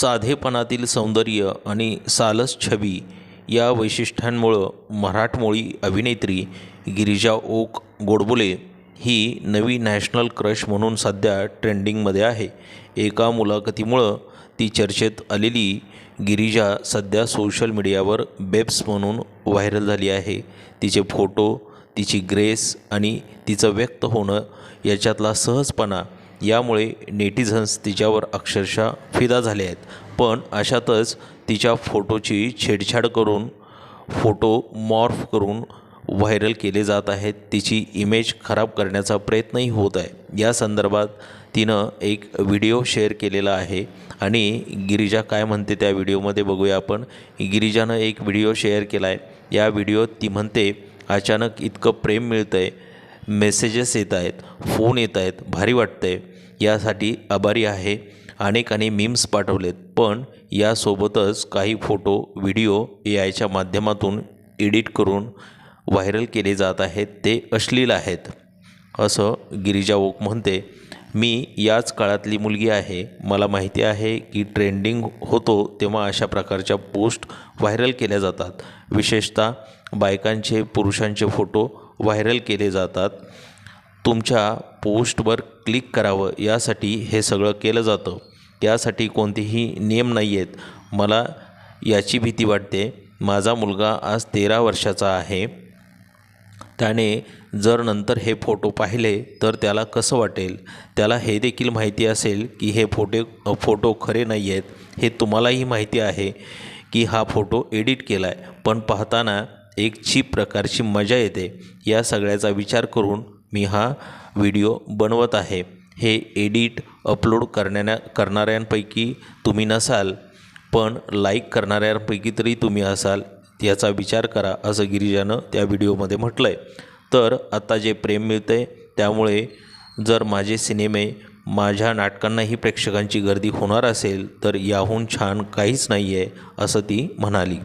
साधेपणातील सौंदर्य आणि सालस छबी या वैशिष्ट्यांमुळं मराठमोळी अभिनेत्री गिरिजा ओक गोडबोले ही नवी नॅशनल क्रश म्हणून सध्या ट्रेंडिंगमध्ये आहे. एका मुलाखतीमुळं ती चर्चेत आलेली गिरिजा सध्या सोशल मीडियावर बेब्स म्हणून व्हायरल झाली आहे. तिचे फोटो तिची ग्रेस आणि तिचं व्यक्त होणं याच्यातला सहजपणा यामुळे नेटिझन्स तिच्यावर अक्षरशः फिदा झाले आहेत. पण अशातच तिच्या फोटोची छेडछाड करून फोटो मॉर्फ करून व्हायरल केले जात आहेत. तिची इमेज खराब करण्याचा प्रयत्नही होत आहे. या संदर्भात तिनं एक व्हिडिओ शेअर केलेला आहे आणि गिरिजा काय म्हणते त्या व्हिडिओमध्ये बघूया आपण. गिरिजानं एक व्हिडिओ शेअर केला आहे या व्हिडिओत ती म्हणते अचानक इतकं प्रेम मिळतं आहे मेसेजेस येत आहेत फोन येत आहेत भारी वाटतं आहे यासाठी आभारी आहे. अनेकांनी मीम्स पाठवलेत. पण यासोबतच काही फोटो व्हिडिओ ए आयच्या माध्यमातून एडिट करून व्हायरल केले जात आहेत. ते अश्लील आहेत. असं गिरिजा ओक म्हणते मी याच काळातली मुलगी आहे. मला माहिती आहे की ट्रेंडिंग होतो तेव्हा अशा प्रकारच्या पोस्ट व्हायरल केल्या जातात. विशेषतः बायकांचे पुरुषांचे फोटो व्हायरल केले जातात तुमच्या पोस्टवर क्लिक करावं यासाठी हे सगळं केलं जातं. त्यासाठी कोणतेही नियम नाही आहेत मला याची भीती वाटते. माझा मुलगा आज तेरा वर्षाचा आहे. त्याने जर नंतर हे फोटो पाहिले तर त्याला कसं वाटेल? त्याला हे देखील माहिती असेल की हे फोटो फोटो खरे नाही आहेत हे तुम्हालाही माहिती आहे की हा फोटो एडिट केला आहे पण पाहताना एक चीप प्रकारची मजा येते. या सगळ्याचा विचार करून मी हा व्हिडिओ बनवत आहे. हे एडिट अपलोड करण्या करणाऱ्यांपैकी तुम्ही नसाल पण लाईक करणाऱ्यांपैकी तरी तुम्ही असाल याचा विचार करा असं गिरिजानं त्या व्हिडिओमध्ये म्हटलं आहे तर आता जे प्रेम मिळतं आहे त्यामुळे जर माझे सिनेमे माझ्या नाटकांनाही प्रेक्षकांची गर्दी होणार असेल तर याहून छान काहीच नाही आहे असं ती म्हणाली.